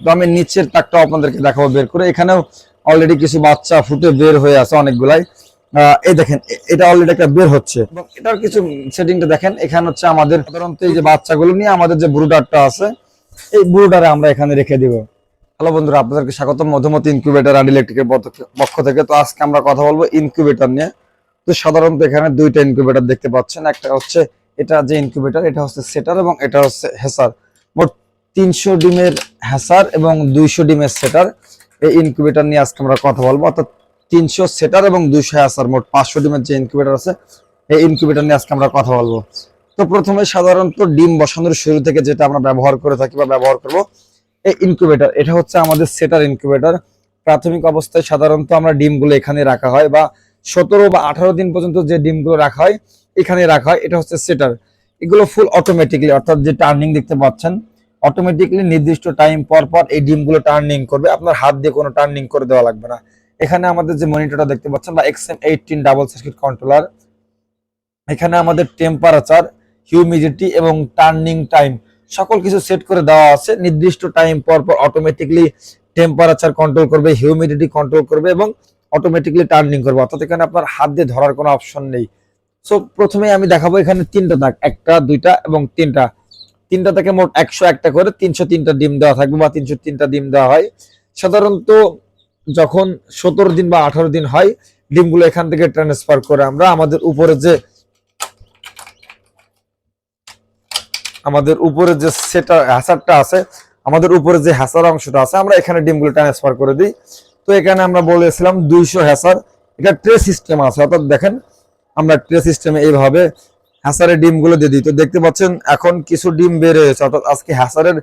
তো আমি নিচের তাকটাও আপনাদেরকে দেখাবো, বের করে। এখানেও অলরেডি কিছু বাচ্চা ফুটে বের হয়ে আছে অনেকগুলাই। এই দেখেন এটা অলরেডি একটা বের হচ্ছে। এবং এটার কিছু সেটিংটা দেখেন, এখানে হচ্ছে আমাদের সাধারণত এই যে বাচ্চাগুলো নিয়ে আমাদের যে ব্রুডারটা আছে, এই ব্রুডারে আমরা এখানে রেখে দিব। হ্যালো বন্ধুরা, আপনাদেরকে স্বাগতম মধুমতি ইনকিউবেটর অ্যান্ড ইলেকট্রিকের পক্ষ থেকে। তো আজকে আমরা কথা বলব ইনকিউবেটর নিয়ে। তো সাধারণত এখানে দুইটা ইনকিউবেটর দেখতে পাচ্ছেন। একটা হচ্ছে এটা যে ইনকিউবেটর, এটা হচ্ছে সেটার এবং এটা হচ্ছে হেসার। মোট তিনশো ডিমের হ্যাসার এবং দুইশো ডিমের সেটার। এই ইনকিউবেটর নিয়ে আজকে আমরা কথা বলব। অর্থাৎ তিনশো সেটার এবং দুইশো হ্যাসার মোট পাঁচশো ডিমের যে ইনকিউবেটর আছে, এই ইনকিউবেটর নিয়ে আজকে আমরা কথা বলব। তো প্রথমে সাধারণত ডিম বসানোর শুরু থেকে যেটা আমরা ব্যবহার করে থাকি বা ব্যবহার করব, এই ইনকিউবেটর এটা হচ্ছে আমাদের সেটার ইনকিউবেটর প্রাথমিক অবস্থায় সাধারণত আমরা ডিমগুলো এখানে রাখা হয় বা সতেরো বা আঠারো দিন পর্যন্ত যে ডিমগুলো রাখা হয়, এখানে রাখা হয়। এটা হচ্ছে সেটার। এগুলো ফুল অটোমেটিকলি অর্থাৎ যে টার্নিং দেখতে পাচ্ছেন অটোমেটিকলি নির্দিষ্ট টাইম পর পর এই ডিমগুলো টার্নিং করবে। আপনার হাত দিয়ে কোনো টার্নিং করে দেওয়া লাগবে না। এখানে আমাদের যে মনিটরটা দেখতে পাচ্ছেন, বা XM eighteen double circuit controller এখানে আমাদের টেম্পারেচার হিউমিডিটি এবং টার্নিং টাইম সকল কিছু সেট করে দেওয়া আছে। নির্দিষ্ট টাইম পর পর অটোমেটিকলি টেম্পারেচার কন্ট্রোল করবে হিউমিডিটি কন্ট্রোল করবে এবং অটোমেটিকলি টার্নিং করবে। অর্থাৎ এখানে আপনার হাত দিয়ে ধরার কোনো অপশন নেই। সো প্রথমে আমি দেখাবো এখানে তিনটা দাগ, একটা, দুইটা এবং তিনটা। তিনটা থেকে মোট একশো একটা করে তিনশো তিনটা ডিম দেওয়া থাকবে বা তিনশো তিনটা ডিম দেওয়া হয়। সাধারণত যখন সতেরো দিন বা আঠারো দিন হয়, ডিমগুলো এখান থেকে ট্রান্সফার করে আমরা আমাদের উপরে যে আমাদের উপরে যে সেটা হ্যাসারটা আছে, আমাদের উপরে যে হ্যাসার অংশটা আছে, আমরা এখানে ডিমগুলো ট্রান্সফার করে দিই। তো এখানে আমরা বলেছিলাম দুইশো হ্যাসার এটা ট্রে সিস্টেম আছে, অর্থাৎ দেখেন, আমরা ট্রে সিস্টেমে এইভাবে হ্যাসারের ডিমগুলো দিয়ে দিই। তো দেখতে পাচ্ছেন এখন কিছু ডিম বের হয়েছে অর্থাৎ আজকে হ্যাসারের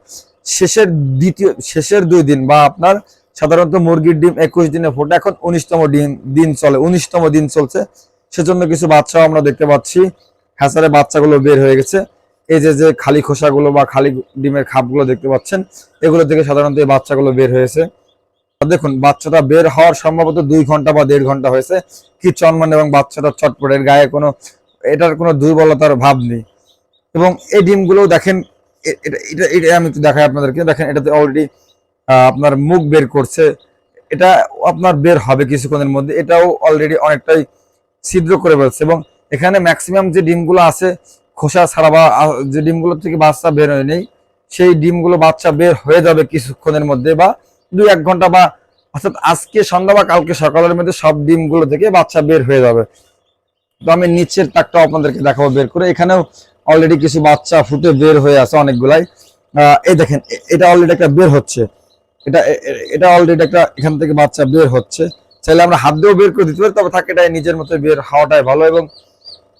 শেষের দ্বিতীয় শেষের দুই দিন বা আপনার সাধারণত মুরগির ডিম একুশ দিনে ফোটে এখন উনিশতম ডিম দিন চলে। উনিশতম দিন চলছে। সেজন্য কিছু বাচ্চাও আমরা দেখতে পাচ্ছি। হ্যাসারের বাচ্চাগুলো বের হয়ে গেছে। এই যে যে খালি খোসাগুলো বা খালি ডিমের খাপগুলো দেখতে পাচ্ছেন, এগুলো থেকে সাধারণত এই বাচ্চাগুলো বের হয়েছে। দেখুন, বাচ্চাটা বের হওয়ার সম্ভবত দুই ঘণ্টা বা দেড় ঘণ্টা হয়েছে। কি চনমান এবং বাচ্চাটা চটপট এর গায়ে কোনো এটার কোনো দুর্বলতার ভাব নেই। এবং এই ডিমগুলোও দেখেন এটা এটা এটা আমি একটু দেখাই আপনাদেরকে। দেখেন, এটাতে অলরেডি আপনার মুখ বের করছে। এটা আপনার বের হবে কিছুক্ষণের মধ্যে। এটাও অলরেডি অনেকটাই ছিদ্র করে ফেলছে। এবং এখানে ম্যাক্সিমাম যে ডিমগুলো আছে, খোসা ছাড়া বা যে ডিমগুলো থেকে বাচ্চা বের হয়ে নেই সেই ডিমগুলো বাচ্চা বের হয়ে যাবে কিছুক্ষণের মধ্যে বা দুই এক ঘণ্টা বা, অর্থাৎ আজকে সন্ধ্যা বা কালকে সকালের মধ্যে সব ডিমগুলো থেকে বাচ্চা বের হয়ে যাবে। তো আমি নিচের তাকটাও আপনাদেরকে দেখাবো বের করে। এখানেও অলরেডি কিছু বাচ্চা ফুটে বের হয়ে আছে অনেকগুলাই। এই দেখেন এটা অলরেডি একটা বের হচ্ছে। এটা এটা অলরেডি একটা এখান থেকে বাচ্চা বের হচ্ছে। চাইলে আমরা হাত দিয়েও বের করে দিতে পারি, তবে থাকে নিজের মতো বের হওয়াটাই ভালো এবং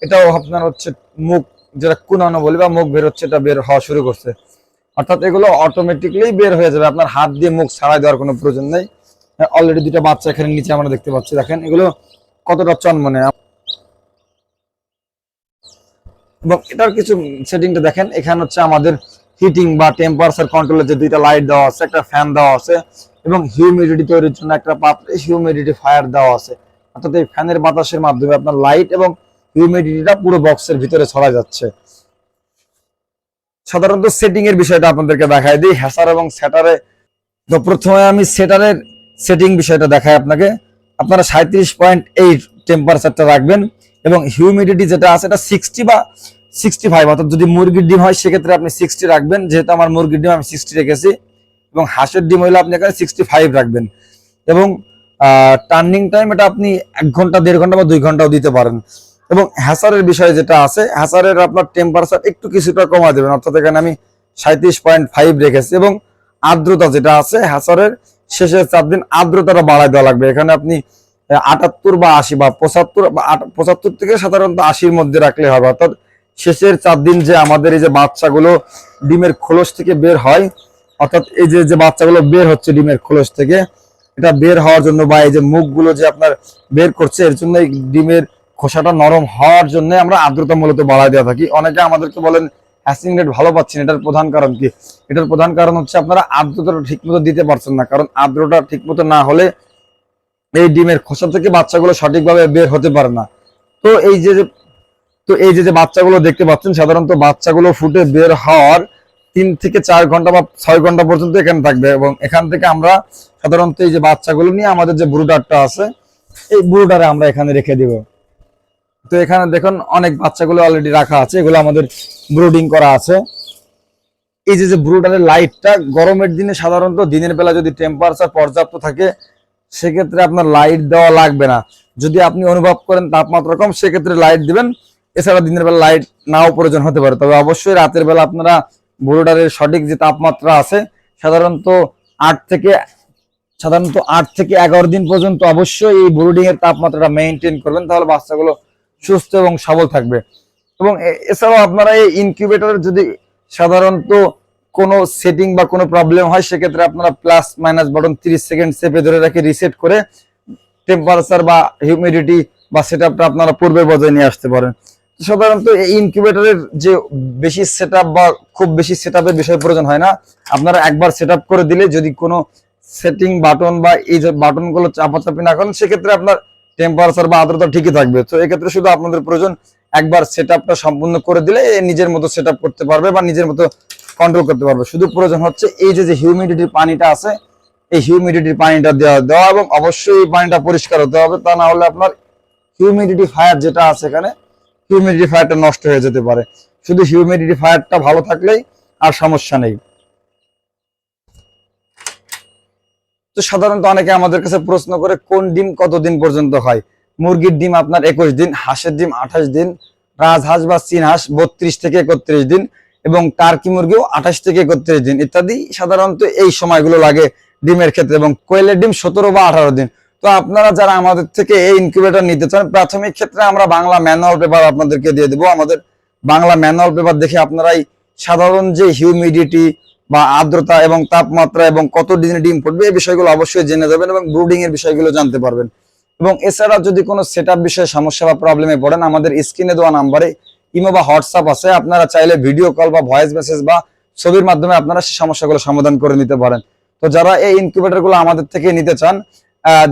এটাও আপনার হচ্ছে মুখ, যেটা কুনানো বলি বা মুখ বের হচ্ছে, এটা বের হওয়া শুরু করছে। অর্থাৎ এগুলো অটোমেটিকলি বের হয়ে যাবে। আপনার হাত দিয়ে মুখ ছাড়াই দেওয়ার কোনো প্রয়োজন নেই। অলরেডি দুটা বাচ্চা এখানে নিচে আমরা দেখতে পাচ্ছি। দেখেন, এগুলো কতটা চনমনে। এবং এটার কিছু সেটিংটা দেখেন, এখানে হচ্ছে আমাদের হিটিং বা টেম্পারেচার কন্ট্রোলের যে দুইটা লাইট দেওয়া আছে, একটা ফ্যান দেওয়া আছে এবং হিউমিডিটি তৈরির জন্য একটা পাত্রে হিউমিডিটি ফায়ার দেওয়া আছে। অর্থাৎ এই ফ্যানের বাতাসের মাধ্যমে আপনার লাইট এবং হিউমিডিটিটা পুরো বক্সের ভিতরে ছড়া যাচ্ছে। সাধারণত সেটিং এর বিষয়টা আপনাদেরকে দেখাই দিই, হ্যাসার এবং সেটারে তো প্রথমে আমি সেটারের সেটিং বিষয়টা দেখাই আপনাকে। আপনারা সাঁত্রিশ পয়েন্ট এইট টেম্পারেচারটা রাখবেন। এবং হিউমিডিটি যেটা আছে এটা সিক্সটি বা সিক্সটি ফাইভ অর্থাৎ যদি মুরগির ডিম হয়, সেক্ষেত্রে আপনি সিক্সটি রাখবেন। যেহেতু আমার মুরগির ডিম আমি সিক্সটি রেখেছি এবং হাঁসের ডিম হইলে আপনি এখানে সিক্সটি ফাইভ রাখবেন। এবং টার্নিং টাইম এটা আপনি এক ঘণ্টা, দেড় ঘণ্টা বা দুই ঘন্টাও দিতে পারেন। এবং হ্যাসারের বিষয় যেটা আছে, হ্যাসারের আপনার টেম্পারেচার একটু কিছুটা কমা দেবেন। অর্থাৎ এখানে আমি সাঁত্রিশ পয়েন্ট ফাইভ রেখেছি এবং আর্দ্রতা যেটা আছে, হ্যাসারের শেষের চার দিন আর্দ্রতাটা বাড়ায় দেওয়া লাগবে। এখানে আপনি আটাত্তর বা আশি বা পঁচাত্তর পঁচাত্তর থেকে সাধারণত আশির মধ্যে রাখলে হবে। অর্থাৎ শেষের চার দিন যে আমাদের এই যে বাচ্চাগুলো ডিমের খোলস থেকে বের হয়, অর্থাৎ এই যে যে বাচ্চাগুলো বের হচ্ছে ডিমের খোলস থেকে, এটা বের হওয়ার জন্য বা এই যে মুখগুলো যে আপনার বের করছে, এর জন্য এই ডিমের খোসাটা নরম হওয়ার জন্য আমরা আর্দ্রতা মূলত বাড়ায় দেওয়া থাকি। অনেকে আমাদেরকে বলেন, হ্যাসিং রেট ভালো পাচ্ছেন এটার প্রধান কারণ কি? এটার প্রধান কারণ হচ্ছে আপনারা আর্দ্রতাটা ঠিকমতো দিতে পারছেন না। কারণ আর্দ্রতা ঠিকমতো না হলে এই ডিমের খোসা থেকে বাচ্চাগুলো সঠিকভাবে বের হতে পারে না। তো এই যে তো এই যে বাচ্চাগুলো দেখতে পাচ্ছেন, সাধারণত বাচ্চাগুলো ফুটে বের হওয়ার তিন থেকে চার ঘণ্টা বা ছয় ঘণ্টা পর্যন্ত এখানে থাকবে এবং এখান থেকে আমরা সাধারণত এই যে বাচ্চাগুলো নিয়ে আমাদের যে ব্রুডারটা আছে, এই ব্রুডারে আমরা এখানে রেখে দিব। তো এখানে দেখুন অনেক বাচ্চাগুলো অলরেডি রাখা আছে, এগুলো আমাদের ব্রুডিং করা আছে। এই যে যে ব্রুডারের লাইটটা গরমের দিনে সাধারণত দিনের বেলা যদি টেম্পারেচার পর্যাপ্ত থাকে সেক্ষেত্রে আপনার লাইট দেওয়া লাগবে না। যদি আপনি অনুভব করেন তাপমাত্রা কম, সেক্ষেত্রে লাইট দিবেন। এছাড়া দিনের বেলা লাইট নাও প্রয়োজন হতে পারে। তবে অবশ্যই রাতের বেলা আপনারা ব্রুডারের সঠিক যে তাপমাত্রা আছে, সাধারণত আট থেকে সাধারণত আট থেকে এগারো দিন পর্যন্ত অবশ্যই এই ব্রুডিং এর তাপমাত্রাটা মেনটেন করবেন। তাহলে বাচ্চাগুলো সুস্থ এবং সবল থাকবে। এবং এছাড়াও আপনারা এই ইনকিউবেটর যদি সাধারণত কোনো সেটিং বা কোনো প্রবলেম হয়, সেক্ষেত্রে আপনারা প্লাস মাইনাস বাটন 30 সেকেন্ড চেপে ধরে রেখে রিসেট করে টেম্পারেচার বা হিউমিডিটি বা সেটআপটা আপনারা পূর্বের বজায় নিয়ে আসতে পারেন। সাধারণত এই ইনকিউবেটরের যে বেশি সেটআপ বা খুব বেশি সেটআপের বিষয় প্রয়োজন হয় না। আপনারা একবার সেটআপ করে দিলে যদি কোনো সেটিং বাটন বা এই যে বাটনগুলো চাপাচাপি না করেন, সেক্ষেত্রে আপনার টেম্পারেচার বা আর্দ্রতা ঠিকই থাকবে। তো এক্ষেত্রে শুধু আপনাদের প্রয়োজন একবার সেটআপটা সম্পূর্ণ করে দিলে নিজের মতো সেটআপ করতে পারবে বা নিজের মতো কন্ট্রোল করতে পারবে। শুধু প্রয়োজন হচ্ছে এই যে যে হিউমিডিটির পানিটা আছে, এই হিউমিডিটির পানিটা দেওয়া দেওয়া এবং অবশ্যই এই পানিটা পরিষ্কার হতে হবে। তা না হলে আপনার হিউমিডিটি ফায়ার যেটা আছে এখানে হিউমিডিটি ফায়ারটা নষ্ট হয়ে যেতে পারে। শুধু হিউমিডিটি ফায়ারটা ভালো থাকলেই আর সমস্যা নেই। তো সাধারণত অনেকে আমাদের কাছে প্রশ্ন করে, কোন ডিম কতদিন পর্যন্ত হয়? মুরগির ডিম আপনার একুশ দিন, হাঁসের ডিম আঠাশ দিন, রাজহাঁস বা চীন হাঁস বত্রিশ থেকে একত্রিশ দিন এবং টার্কি মুরগিও আঠাশ থেকে একত্রিশ দিন ইত্যাদি। সাধারণত এই সময়গুলো লাগে ডিমের ক্ষেত্রে এবং কোয়েলের ডিম সতেরো বা আঠারো দিন। তো আপনারা যারা আমাদের থেকে এই ইনকিউবেটর নিতে চান, প্রাথমিক ক্ষেত্রে আমরা বাংলা ম্যানুয়াল পেপার আপনাদেরকে দিয়ে দেবো। আমাদের বাংলা ম্যানুয়াল পেপার দেখে আপনারাই সাধারণ যে হিউমিডিটি বা আর্দ্রতা এবং তাপমাত্রা এবং কত দিনে ডিম পড়বে এই বিষয়গুলো অবশ্যই জেনে যাবেন এবং ব্রুডিং এর বিষয়গুলো জানতে পারবেন। এবং এছাড়া যদি কোনো সেট বিষয়ে সমস্যা বা প্রবলেমে পড়েন, আমাদের স্ক্রিনে দেওয়া নাম্বারে ইমো বা হোয়াটসঅ্যাপ আছে, আপনারা চাইলে ভিডিও কল বা ভয়েস মেসেজ বা ছবির মাধ্যমে আপনারা সেই সমস্যাগুলো সমাধান করে নিতে পারেন। তো যারা এই ইনকিউবেটরগুলো আমাদের থেকে নিতে চান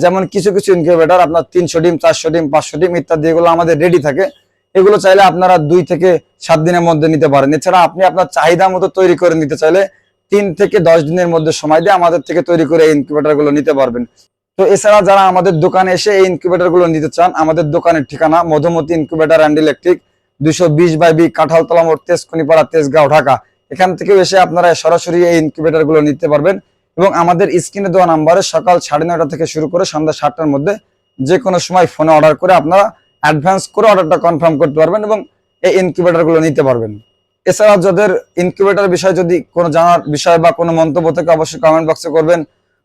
যেমন কিছু কিছু ইনকিউবেটর আপনার তিনশো ডিম, চারশো ডিম, পাঁচশো ডিম ইত্যাদি এগুলো আমাদের রেডি থাকে। এগুলো চাইলে আপনারা দুই থেকে সাত দিনের মধ্যে নিতে পারেন। এছাড়া আপনি আপনার চাহিদা মতো তৈরি করে নিতে চাইলে তিন থেকে দশ দিনের মধ্যে সময় দিয়ে আমাদের থেকে তৈরি করে এই ইনকিউবেটরগুলো নিতে পারবেন। তো এছাড়া যারা আমাদের দোকানে এসে এই ইনকিউবেটরগুলো নিতে চান, আমাদের দোকানের ঠিকানা মধুমতি ইনকিউবেটর অ্যান্ড ইলেকট্রিক দুশো বিশ বাই বি কাঁঠালতলা মোড় তেজকুনিপাড়া তেজগাঁও, ঢাকা। এখান থেকে এসে আপনারা সরাসরি এই ইনকিউবেটরগুলো নিতে পারবেন এবং আমাদের স্ক্রিনে দেওয়া নাম্বারে সকাল সাড়ে নয়টা থেকে শুরু করে সন্ধ্যা সাতটার মধ্যে যে কোনো সময় ফোনে অর্ডার করে আপনারা অ্যাডভান্স করে অর্ডারটা কনফার্ম করতে পারবেন এবং এই ইনকিউবেটরগুলো নিতে পারবেন। এছাড়া যাদের ইনকিউবেটর বিষয়ে যদি কোনো জানার বিষয় বা কোনো মন্তব্য থেকে অবশ্যই কমেন্ট বক্সে করবেন।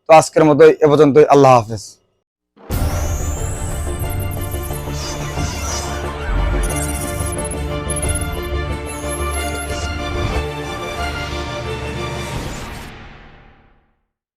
তো আজকের মতো এ পর্যন্তই। আল্লাহ হাফেজ।